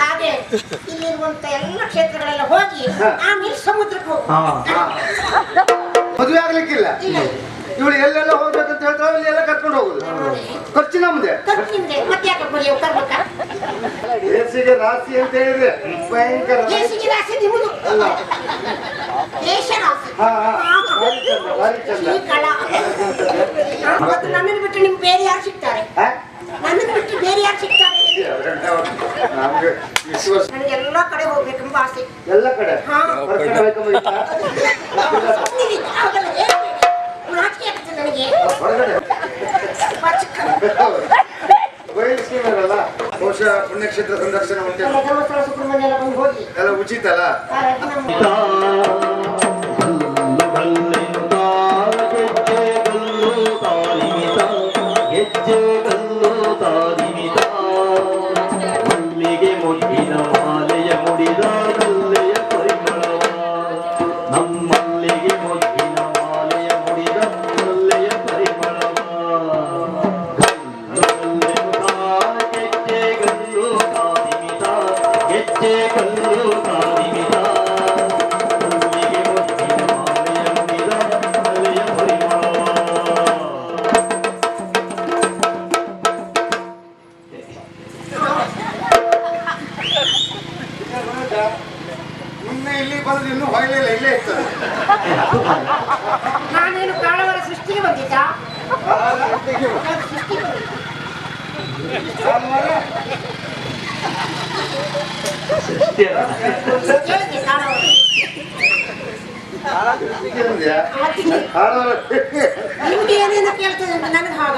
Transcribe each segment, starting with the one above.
ಹಾಗೆ ಇಲ್ಲಿರುವಂತ ಎಲ್ಲ ಕ್ಷೇತ್ರಗಳೆಲ್ಲ ಹೋಗಿ. ಆಮೇಲೆ ಸಮುದ್ರಕ್ಕೆ ಹೋಗು ಮದುವೆ ಆಗ್ಲಿಕ್ಕಿಲ್ಲ. ಇವಳು ಎಲ್ಲೆಲ್ಲ ಹೋಗ್ಬೇಕಂತ ಹೇಳ್ತಾಳೆ ಇಲ್ಲಿ ಎಲ್ಲ ಕರ್ಕೊಂಡು ಹೋಗುದು. ಖರ್ಚು ನಮ್ದೆ. ಬೇಸಿಗೆ ರಾಶಿ ಅಂತ ಹೇಳಿದ್ರೆ ಭಯಂಕರ ನನ್ನ ಬಿಟ್ಟು ನಿಮ್ಗೆ ಬೇರೆ ಯಾರು ಸಿಗ್ತಾರೆ? ನನ್ನ ಬಿಟ್ಟು ಬೇರೆ ಯಾರು ಸಿಗ್ತಾರೆ? ನಮ್ಗೆ ವಿಶ್ವಾಸ ನನಗೆ ಎಲ್ಲ ಕಡೆ ಹೋಗ್ಬೇಕೆಂಬ ಆಸೆ. ಎಲ್ಲ ಕಡೆ? ಹಾ. ನನಗೆ? ಹೊರಗಡೆ. ಬಹುಶಃ ಪುಣ್ಯಕ್ಷೇತ್ರ ಸಂದರ್ಶನ ಉಂಟು ಎಲ್ಲ ಸುಬ್ರಹ್ಮಣ್ಯ ಬಂದು ಹೋಗಿ. ಎಲ್ಲ ಉಚಿತ ಅಲ್ಲ? ನಿಮ್ಗೆ ಏನೇನು ಕೇಳ್ತದೆ ಅಂತ ನನಗೆ ಹಾಗ.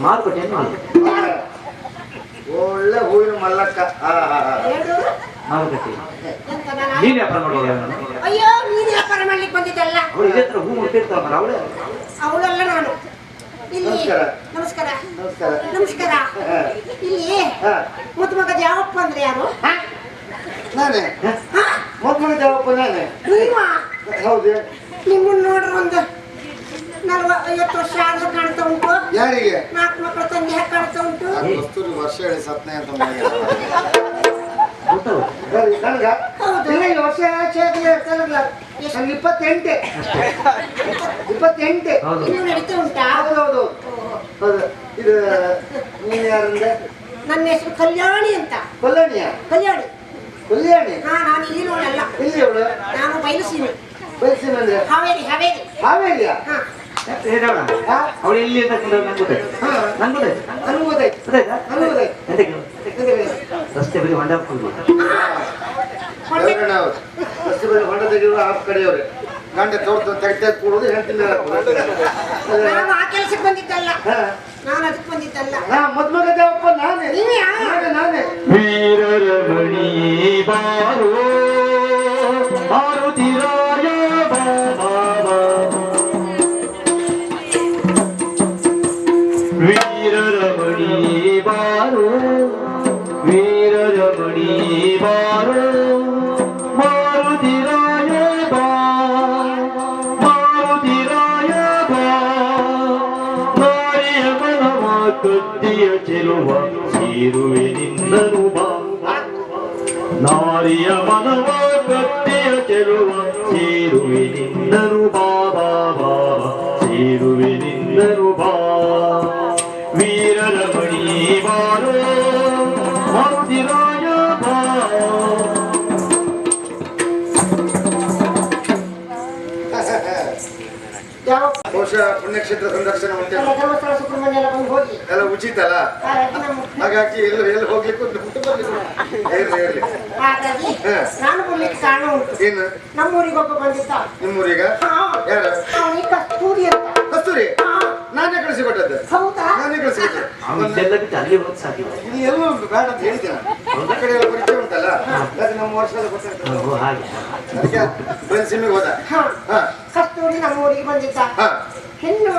ಮಾರುಕಟ್ಟೆ ಮಾಡಿ ಒಳ್ಳೆ ಹೂವಿನ ಮಲ್ಲಕ್ಕ. ಮಾರುಕಟ್ಟೆ ನಾನು? ವ್ಯಾಪಾರ ಮಾಡುವಾಗ ಅಯ್ಯೋ ವ್ಯಾಪಾರ ಮಾಡ್ಲಿಕ್ಕೆ ಬಂದಿದ್ದಲ್ಲ? ಅವಳು ಇದೇ ಹತ್ರ ಹೂ ಮುಟ್ಟಿರ್ತಾವ ಅವಳು ಅವಳಲ್ಲ ನಾನು. ಇಲ್ಲಿ ನಮಸ್ಕಾರ. ನಮಸ್ಕಾರ. ನಮಸ್ಕಾರ. ಇಲ್ಲಿ ಹಾ. ಮುದ್ದು ಯಾವಪ್ಪ ಅಂದ್ರೆ ಯಾರು? ನಾನೇ? ಹಾ? ಮೊದ್ಲು ಜಾವಪ್ಪ ನಾನೇ? ನೀವಾ ಹೌದು? ನಿಮ್ಮನ್ನ ನೋಡ್ರಿ ಒಂದು ನಲ್ವ ಐವತ್ತು ವರ್ಷ ಆದ್ರೂ ಕಾಣ್ತಾ ಉಂಟು. ಯಾರಿಗೆ? ನಾಲ್ಕು ಮಕ್ಕಳ ತಂದೆ ಹೇಗೆ ಕಾಣ್ತಾ ಉಂಟು? ಕಸ್ತೂರಿ ವರ್ಷ ಹೇಳಿ ಸತ್ನೆ ಅಂತ ನನ್ಗ? ಹೌದು. ಇಲ್ಲ, ಈ ವರ್ಷ. ನಂಗೆ ಇಪ್ಪತ್ತೆಂಟೆ. ಇಪ್ಪತ್ತೆಂಟೆ. ಹೌದು. ಇನ್ನೂ ನಡೀತಾ ಉಂಟಾ? ಹೌದೌದು ಹೌದು. ಇದು ನೀನ್ ಯಾರಂದ್ರೆ ನನ್ನ ಹೆಸರು ಕಲ್ಯಾಣಿ ಅಂತ. ಕಲ್ಯಾಣಿಯ? ಕಲ್ಯಾಣಿ. ಕಲ್ಯಾಣಿ? ಹಾ ನಾನು ಇಲ್ಲಿ ನೋಡಲ್ಲ ಇಲ್ಲಿ ಅವಳು? ನಾನು ಬಯಲುಸೀಮೆ. ಬಯಸಿನ ಅಂದ್ರೆ ಹಾವೇರಿ ಹಾವೇರಿ. ಹಾವೇರಿಯ? ಹಾ. ಹೇಳೋಣ ಅವಳು ಇಲ್ಲಿ ಅಂತ ನಂಗೆ ಗೊತ್ತಾಯ್ತು. ಹಾ. ನಂಗೆ ಗೊತ್ತಾಯ್ತು. ನನಗೂ ಗೊತ್ತಾಯ್ತು. ಗೊತ್ತಾಯ್ತಾ? ನನಗೂ ಗೊತ್ತಾಯ್ತು. ರಸ್ತೆ ಬದಿ ಹೊಂಡ ಹಾಕೊಂಡು ಹೊಂಡೆ ಹೊರಗಡೆ ಅವ್ರು. ರಸ್ತೆ ಬದಿ ಹೊಂಡ ತೆಗೆಯುವ ಆ ಕಡೆಯವ್ರೆ. ಗಂಡ ತೋರ್ತು ತೆಗ್ದು ಕೊಡೋದು ಹೆಂಡತಿನ ನಾನು ಆ ಕೆಲಸಕ್ಕೆ ಬಂದಿದ್ದಲ್ಲ. ಹಾ. ನಾನು ಅದಕ್ಕೆ ಬಂದಿದ್ದಲ್ಲ. ನಾ ಮದ್ಮಗ ದೇವಪ್ಪ ನಾನೇ? ನಾನೇ? ನಾನೇ. ವೀರರಮಣಿ ಬಾರೋ ಮಾರುತಿರಾಯ ಬಾಬಾ. ವೀರರಮಣಿ ಬಾರೋ. ನಿನ್ನನು ಬಾ ನಾರಿಯ ಮನವ ಕತ್ತಿಯ ಚೆಲುವ. ಪುಣ್ಯಕ್ಷೇತ್ರ ಸಂದರ್ಶನ ಎಲ್ಲ ಧರ್ಮಸ್ಥಳ ಸುಬ್ರಹ್ಮಣ್ಯ ಎಲ್ಲ ಬಂದು ಹೋಗಿ. ಎಲ್ಲ ಉಚಿತ ಅಲ್ಲ? ಹಾಗಾಗಿ ಎಲ್ಲ ಎಲ್ಲಿ ಹೋಗ್ಲಿಕ್ಕೆ ಬಿಟ್ಟು ಬರ್ಲಿಕ್ಕೆ ಉಂಟು. ಇರ್ಲಿ ಇರ್ಲಿ. ಹಾಗಾಗಿ ಹಾ. ನಾನು ಬರ್ಲಿಕ್ಕೆ ಕಾರಣ ಉಂಟು. ಏನು? ನಮ್ಮೂರಿಗೆ ಒಬ್ಬ ಬಂದಿದ್ದ. ನಿಮ್ಮೂರೀಗ. ಯಾರು? ಅವನಿಗೆ ಕಸ್ತೂರಿ ಅಂತ. ಕಸ್ತೂರಿ. ನಾನೇ ಕಳಿಸಿಕೊಟ್ಟದ್ದು. ಹೌದಾ? ನಾನೇ ಹೋಗಿ ಸಾಕಿಲ್ಲ ಇಲ್ಲಿ. ಎಲ್ಲೂ ಉಂಟು ಬೇಡ ಅಂತ ಹೇಳಿದ್ದೆ ಕಡೆ ಎಲ್ಲ ಪರಿಚಯ ಉಂಟಲ್ಲ? ಅದು ನಮ್ಮ ವರ್ಷದ ಗೊತ್ತಾಗ್ತದೆ ಅದಕ್ಕೆ ಬಯಲುಸೀಮೆಗೆ ಹೋದ. ಕಸ್ತೂರಿ ನಮ್ಮೂರಿಗೆ ಬಂದಿದ್ದ. ಹಾ. ಹೆಣ್ಣು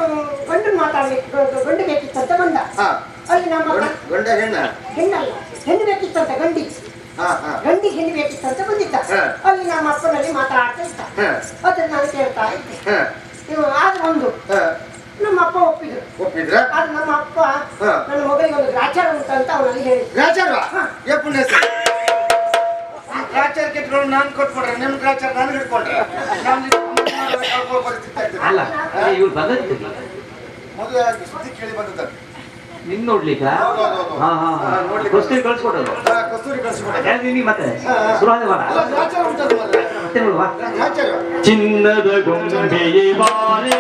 ಗಂಡು ಮಾತಾಡ್ಲಿಕ್ಕೆ ಗ- ಗಂಡು ಬೇಕಿತ್ತಂತ ಬಂದ. ಹಾ. ಅಲ್ಲಿ ನಮ್ಮ ಗಂಡ- ಹೆಣ್ಣ? ಹೆಣ್ಣಲ್ಲ. ಹೆಣ್ಣು ಬೇಕಿತ್ತಂತ ಗಂಡಿ. ಹಾ ಹಾ. ಗಂಡಿ ಹೆಣ್ಣು ಬೇಕಿತ್ತಂತ ಬಂದಿದ್ದ. ಅಲ್ಲಿ ನಮ್ಮ ಅಪ್ಪನಲ್ಲಿ ಮಾತಾಡ್ತಾ ಇದ್ದ. ಹಾ. ಅದನ್ನ ನಾನು ಕೇಳ್ತಾ ಇದ್ದೆ. ಆದ್ರೆ ಒಂದು ಹಾ. ನಮ್ಮ ಅಪ್ಪ ಒಪ್ಪಿದ್ರು. ಒಪ್ಪಿದ್ರ? ಅದು ನಮ್ಮ ಅಪ್ಪ ಹಾ. ನನ್ನ ಮಗಳಿಗೆ ಒಂದು ಗ್ರಾಚಾರ ಅಂತ ಅವನಲ್ಲಿ ಹೇಳಿ ಗ್ರಾಚಾರ? ಏ ಪುಣ್ಯ ಗ್ರಾಚಾರ ಕಿತ್ಕೊಂಡು ನಾನು ಕೊಟ್ಬಿಡ್ರೆ ನಿಮ್ಮ ಗ್ರಾಚಾರ ನಾನು ಹಿಡ್ಕೊಂಡ್ರೆ? ನಮ್ಗೆ ಕಳ್ಕೊಳ್ಳೋ ಪರಿಸ್ಥಿತಿ ಆಗ್ತದೆ. ಅಲ್ಲ ಇವ್ರು ಬಂದದ್ದು ಮದುವೆ ಆಗಿ ಸುದ್ದಿ ಕೇಳಿ ಬಂದದ್ದು ನಿನ್ ನೋಡ್ಲಿಕ್ಕ. ಕಸ್ತೂರಿ ಕಳ್ಸ್ಕೊಡೋದು. ಕಸ್ತೂರಿ ಮತ್ತೆ. ಮತ್ತೆ ನೋಡುವ. ಚಿನ್ನದ ಗೊಂಬೆಯೇ ಬಾರೆ.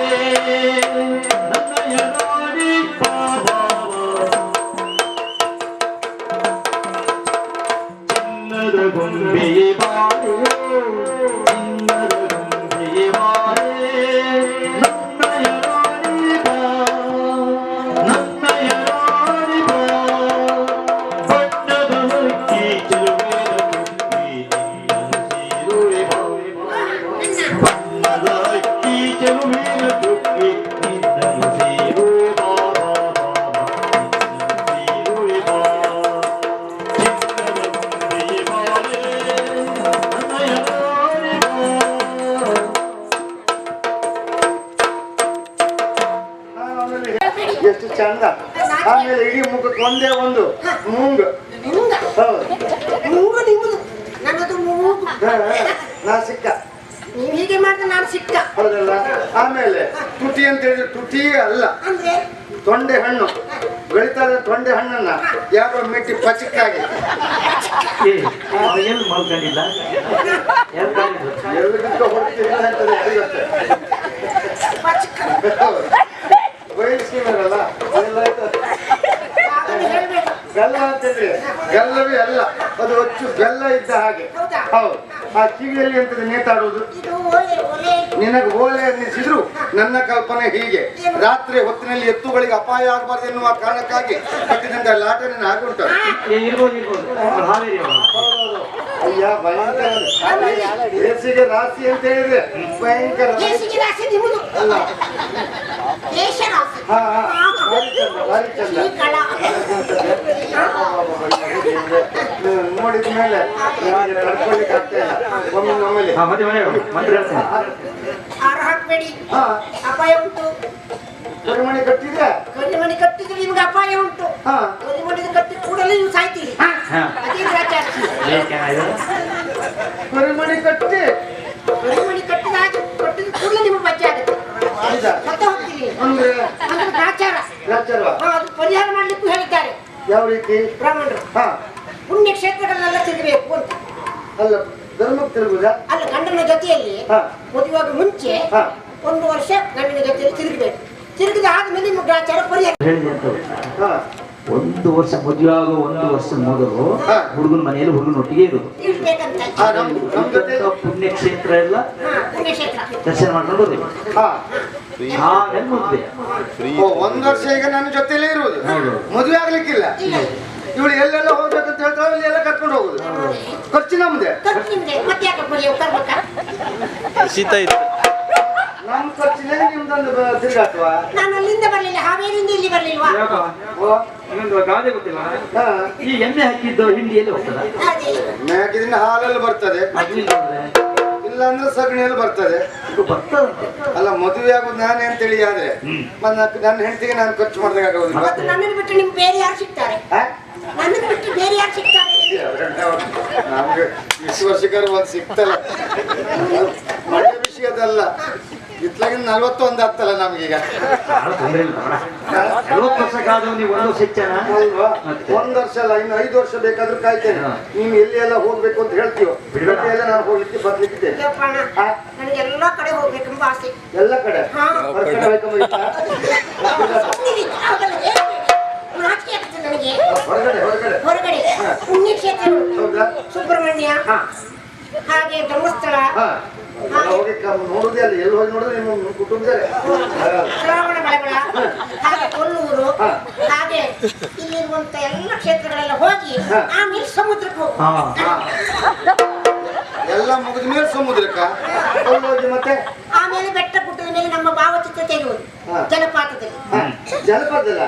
ಚಿನ್ನದ ಗೊಂಬೆಯೇ ಬಾರೆ. ಆಮೇಲೆ ಇಡೀ ಮುಖಕ್ಕೆ ಒಂದೇ ಒಂದು ಮೂಂಗ್. ಮುಂಗ ಹೌದು. ಮೂಗು ನಿಮ್ಮದು ನನ್ನದು ಮೂಗು. ನಾ ಸಿಕ್ಕ. ನೀವು ಹೀಗೆ ಮಾಡಿದ್ರೆ ನಾನು ಸಿಕ್ಕ. ಹೌದಲ್ಲ? ಆಮೇಲೆ ತುಟಿ ಅಂತ ಹೇಳಿದ್ರೆ ತುಟಿ ಅಲ್ಲ. ಅಂದ್ರೆ? ತೊಂಡೆ ಹಣ್ಣು. ಬೆಳಿತಾದ ತೊಂಡೆ ಹಣ್ಣನ್ನ ಯಾರೋ ಮೆಟ್ಟಿ ಪಚಕ್ಕಾಗಿ. ಏ ಎಲ್ಲಿ ಮಲ್ಕೊಂಡಿಲ್ಲ? ಎಲ್ಲಿ ಕಾಲಿದ್ರು? ಎಲ್ಲದಕ್ಕೂ ಅದೆಲ್ಲ ಬೆಲ್ಲ ಅಂತಂದ್ರೆ ಬೆಲ್ಲವೇ ಅಲ್ಲ ಅದು ಹೆಚ್ಚು ಬೆಲ್ಲ ಇದ್ದ ಹಾಗೆ. ಹೌದಾ? ಹೌದು. ಆ ಕಿವಿಯಲ್ಲಿ ಅಂತ ನೇತಾಡುವುದು? ನಿನಗೆ ಓಲೆ ಅನ್ನಿಸಿದ್ರು ನನ್ನ ಕಲ್ಪನೆ ಹೀಗೆ. ರಾತ್ರಿ ಹೊತ್ತಿನಲ್ಲಿ ಎತ್ತುಗಳಿಗೆ ಅಪಾಯ ಆಗಬಾರ್ದು ಎನ್ನುವ ಕಾರಣಕ್ಕಾಗಿ ಕಟ್ಟಿದಂತ ಲಾಟರಿನ ನನ್ನ ಅಯ್ಯ ಭಯಂಕರ. ಬೇಸಿಗೆ ರಾಶಿ ಅಂತ ಹೇಳಿದ್ರೆ ಭಯಂಕರ ದೇಶಿಗೆ ರಾಶಿ ನಿಮ್ಮದು. ಅಲ್ಲ. ದೇಶ ರಾಶಿ. ಹಾ ಹಾ. ಭಾರಿ ಚಂದ ಭಾರಿ ಚಂದ ಈ ಕಳ ಹ್ಮ್, ನೋಡಿದ ಮೇಲೆ ಆಗ್ತಾ ಇಲ್ಲ. ಒಮ್ಮೆ ನಮ್ಮಲ್ಲಿ. ಹಾ ಮತ್ತೆ ಮನೆ ಮಂತ್ರ ಹೇಳ್ತೇನೆ. ಹಾರ ಹಾಕ್ಬೇಡಿ. ಹಾ. ಅಪಾಯ ಉಂಟು. ಕರಿಮಣಿ ಕಟ್ಟಿದ್ರೆ ಕರಿಮಣಿ ಕಟ್ಟಿದ್ರೆ ನಿಮ್ಗೆ ಅಪಾಯ ಉಂಟು. ಹಾ. ಕರಿ ಮಣಿ ಕೂಡಲೇ ನೀವು ಸಾಯ್ತೀರಿ. ಹಾ. ಅದೇ ಗ್ರಾಚಾರ ಏಕೆ ಕರಿಮಣಿ ಕಟ್ಟಿ ಕರಿ ಮಣಿ ಕಟ್ಟಿದ ಕಟ್ಟಿದ ಕೂಡಲೇ ನಿಮ್ಗೆ ಮಜ್ಜೆ ಆಗುತ್ತೆ? ಸತ್ತ ಹೋಗ್ತೀರಿ ಅಂದ್ರೆ ಗ್ರಾಚಾರ ಹಾ, ಅದು ಪರಿಹಾರ ಮಾಡ್ಲಿಕ್ಕೂ ಹೇಳಿದ್ದಾರೆ ಯಾವ ರೀತಿ ಬ್ರಾಹ್ಮಣರು ಹಾ ಪುಣ್ಯ ಕ್ಷೇತ್ರಗಳನ್ನೆಲ್ಲ ತಿರುಗಬೇಕು ಅಂತ ಅಲ್ಲ ಧರ್ಮಕ್ಕೆ ತಿರುಗುದ ಅಲ್ಲ ಗಂಡನ ಜೊತೆಯಲ್ಲಿ. ಮದುವಾಗ ಮುಂಚೆ. ಒಂದು ವರ್ಷ ಗಂಡನ ಜೊತೆಯಲ್ಲಿ ತಿರುಗಬೇಕು ತಿರುಗಿದ ಆದ್ಮೇಲೆ ನಿಮ್ಮ ಗ್ರಾಚಾರ ಪರಿಹಾರ ಒಂದು ವರ್ಷ ಮದುವೆ ಆಗೋ ಒಂದು ವರ್ಷ ಮೊದಲು. ಹುಡುಗನ ಮನೆಯಲ್ಲಿ ಹುಡುಗನ ಒಟ್ಟಿಗೆ ಇರೋದು. ಪುಣ್ಯಕ್ಷೇತ್ರ ಎಲ್ಲ? ದರ್ಶನ ಮಾಡ್ಕೊಂಡು ಬರ್ಬೇಕು. ಹಾ. ಆಮೇಲೆ ಮದುವೆ? ಓ, ಒಂದ್ ವರ್ಷ ಈಗ ನನ್ನ ಜೊತೆಲೇ ಇರುವುದು. ಮದುವೆ ಆಗ್ಲಿಕ್ಕಿಲ್ಲ. ಇಲ್ಲ. ಇವಳು ಎಲ್ಲೆಲ್ಲ ಹೋಗ್ಬೇಕಂತ ಹೇಳ್ತಾಳೆ ಅಲ್ಲಿ ಎಲ್ಲ ಕರ್ಕೊಂಡು ಹೋಗುದು ಖರ್ಚು ನಮ್ದೆ. ನಿಮ್ದೆ ನಿಮ್ದೊಂದು ತಿರುಗಾಟವಾ ನಾನು ಅಲ್ಲಿಂದ ಬರ್ಲಿಲ್ಲ ಹಾವೇರಿಯಿಂದ ಇಲ್ಲಿ ಬರ್ಲಿಲ್ವಾ? ಗಾದೆ ಗೊತ್ತಿಲ್ಲ. ಹಾ. ಈ ಎಮ್ಮೆ ಹಾಕಿದ್ದು ಹಿಂಡಿಯಲ್ಲಿ ಹೋಗ್ತದ ಅದೇ. ಮ್ಯಾಗಿದ್ರೆ ಹಾಲಲ್ಲಿ ಬರ್ತದೆ. ಇಲ್ಲಾಂದ್ರೆ ಇಲ್ಲ ಅಂದ್ರೆ ಸಗಣಿಯಲ್ಲಿ ಬರ್ತದೆ. ಅಲ್ಲ ಮದುವೆ ಆಗೋದು ನಾನೇ ಅಂತೇಳಿ ಆದ್ರೆ? ಮತ್ತ್ ನನ್ನ ಹೆಂಡತಿಗೆ ನಾನು ಖರ್ಚು ಮಾಡ್ದಾಗ ಆಗೋದಿಲ್ಲ. ನನ್ನನ್ನು ಬಿಟ್ಟು ನಿಮ್ಗೆ ಬೇರೆ ಯಾರು ಸಿಗ್ತಾರೆ? ನನ್ನನ್ನು ಬಿಟ್ಟು ಬೇರೆ ಯಾರು ಸಿಗ್ತಾರೆ? ನಮ್ಗೆ ಇಷ್ಟು ವರ್ಷಕ್ಕಾರ ಒಂದ್ ಸಿಕ್ತಲ್ಲ ಮಳೆ ವಿಷಯದಲ್ಲ. ಇತ್ಲಾಗಿನ ನಲ್ವತ್ತೊಂದು ಹತ್ತಲ್ಲ ನಮ್ಗೀಗ. ಬಹಳ ತೊಂದ್ರೆ ಇಲ್ಲ ತಗೊಳ. ನಲವತ್ತು ವರ್ಷಕ್ಕಾದ್ರೂ ನೀವು ಒಂದು ವರ್ಷ ಅಲ್ವಾ ಅಲ್ಲ ಇನ್ನು ಐದು ವರ್ಷ ಬೇಕಾದ್ರೂ ಕಾಯ್ತೇನೆ. ನೀವು ಎಲ್ಲಿ ಎಲ್ಲ ಹೋಗ್ಬೇಕು ಅಂತ ಹೇಳ್ತೀವೋ. ಎಲ್ಲ ನಾನು ಹೋಗ್ಲಿಕ್ಕೆ ಬರ್ಲಿಕ್ಕೆ ಎಲ್ಲಾ ಕಡೆ ಹೋಗ್ಬೇಕೆಂಬ ಆಸೆ. ಎಲ್ಲ ಕಡೆ? ಹಾ. ಹೊರಗಡೆ ಹೊರಗಡೆ. ಸುಬ್ರಹ್ಮಣ್ಯ. ಹಾ. ಹಾಗೆ ಧರ್ಮಸ್ಥಳ ಹೋಗಿ ನೋಡುದೇ ಅಲ್ಲ. ಎಲ್ಲಿ ಹೋಗಿ ನೋಡಿದ್ರೆ ನಿಮ್ಮ ಕುಟುಂಬದಲ್ಲೇ ಶ್ರಾವಣ ಬೆಳಗೊಳ ಹಾಗೆ ಕೊಲ್ಲೂರು. ಹಾಗೆ ಇಲ್ಲಿರುವಂತ ಎಲ್ಲ ಕ್ಷೇತ್ರಗಳೆಲ್ಲ ಹೋಗಿ ಆಮೇಲೆ ಸಮುದ್ರಕ್ಕೆ ಹೋಗಿ ಎಲ್ಲ ಮುಗಿದ ಮೇಲೆ ಸಮುದ್ರಕ್ಕ. ಹೋಗಿ ಮತ್ತೆ? ಆಮೇಲೆ ಬೆಟ್ಟ ಗುಡ್ಡದ ಮೇಲೆ ನಮ್ಮ ಭಾವಚಿತ್ರ ತೆಗೆಯುವುದು ಜಲಪಾತದಲ್ಲಿ. ಜಲಪಾತದಲ್ಲಿ?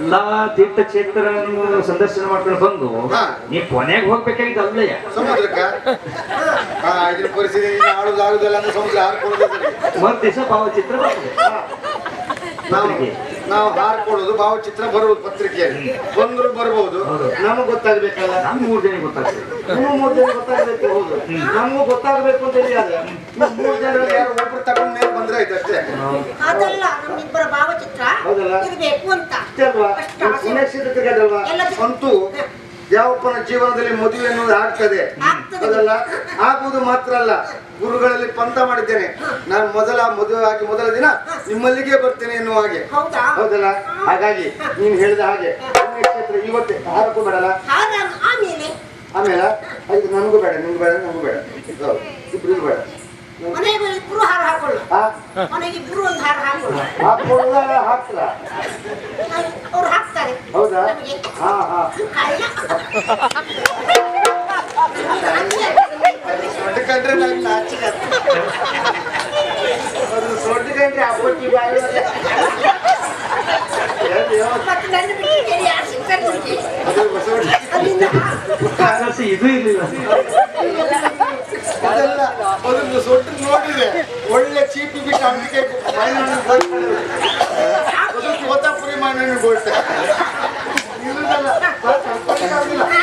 ಎಲ್ಲಾ ತೀರ್ಥಕ್ಷೇತ್ರಗಳನ್ನು ಸಂದರ್ಶನ ಮಾಡ್ಕೊಂಡು ಬಂದು. ನೀ ಕೊನೆಗೆ ಹೋಗ್ಬೇಕಾಗಿತ್ತು ಅಲ್ಲಯ್ಯ. ಸಮುದ್ರಕ್ಕೆ? ಇದ್ರ ಪರಿಸ್ಥಿತಿ ಅಂದ್ರೆ ಸಮುದ್ರ ಹಾರ್ಕೊಳ್ಳೋದು. ಮರ್ ದಿವಸ ಭಾವಚಿತ್ರ ಬರ್ತದೆ. ನಾವು. ನಾವು ಹಾರ್ಕೊಳ್ಳೋದು ಭಾವಚಿತ್ರ ಬರುವುದು ಪತ್ರಿಕೆಯಲ್ಲಿ ಬಂದ್ರು ಬರ್ಬೋದು. ಹೌದು. ನಮಗ್ ಗೊತ್ತಾಗ್ಬೇಕಲ್ಲ? ಮೂರ್ ಜನ ಗೊತ್ತಾಗ್ತದೆ. ನೀವು ಮೂರ್ ಜನ ಗೊತ್ತಾಗ್ಬೇಕು ಹೌದು. ನಮಗೂ ಗೊತ್ತಾಗ್ಬೇಕು ಅಂತ ಹೇಳಿ ಅದೇ ಮೂರ್ ಜನ ಯಾರು ಒಬ್ರು ತಗೊಂಡ್ ಮೇಲೆ ಬಂದ್ರೆ ಆಯ್ತು ಅಷ್ಟೇ. ಅದಲ್ಲ ನಮ್ಮಿಬ್ಬರ ಭಾವಚಿತ್ರ ಹೌದಲ್ಲ? ಇರ್ಬೇಕು ಅಂತ. ಅಷ್ಟೇ ಅಲ್ವಾ ಅಷ್ಟು ಯಾವಪ್ಪನ ಜೀವನದಲ್ಲಿ ಮದುವೆ ಅನ್ನೋದು ಆಗ್ತದೆ. ಅದಲ್ಲ? ಆಗುವುದು ಮಾತ್ರ ಅಲ್ಲ. ಗುರುಗಳಲ್ಲಿ ಪಂಥ ಮಾಡಿದ್ದೇನೆ. ನಾನು ಮೊದಲ ಮದುವೆ ಆಗಿ ಮೊದಲ ದಿನ ನಿಮ್ಮಲ್ಲಿಗೆ ಬರ್ತೇನೆ ಎನ್ನುವ ಹಾಗೆ. ಹೌದಾ? ಹೌದಲ್ಲ? ಹಾಗಾಗಿ ನೀನು ಹೇಳಿದ ಹಾಗೆ ಇವತ್ತೇ ಯಾರಕ್ಕೂ ಬೇಡಲ್ಲ? ಆಮೇಲೆ? ಆಮೇಲೆ? ಅದು ನನಗೂ ಬೇಡ ನಿಮ್ಗೆ ಬೇಡ ನನಗೂ ಬೇಡ. ಹೌದು ಇಬ್ರಿಗೂ ಬೇಡ. ಹಾಕೊಳ್ಳ. ಹಾಕೊಳ್ಳ. ಹಾಕೊಳ್ಳುದ ಅವ್ರು ಹಾಕ್ತಾರೆ ಹೌದಾ? ಹಾ ಹಾ. ಬಾಯಿ ಒಲೆ. ಅಯ್ಯೋ, ನನ್ನ ಬಿಟ್ಟು ಯಾರು ಸಿಗ್ತಾರೆ ನಿಮಗೆ ಅದು ಸೊಡ್- ಅಲ್ಲಿಂದ ಕಾಸು ಇದು ಇರಲಿಲ್ಲ. ಅದೆಲ್ಲ ಅದೊಂದು ಸೊಟ್ಟು ನೋಡಿದೆ. ಒಳ್ಳೆ ಚೀಟಿ ಬಿಟ್ಟು Ambika ano yung vortex. Dito na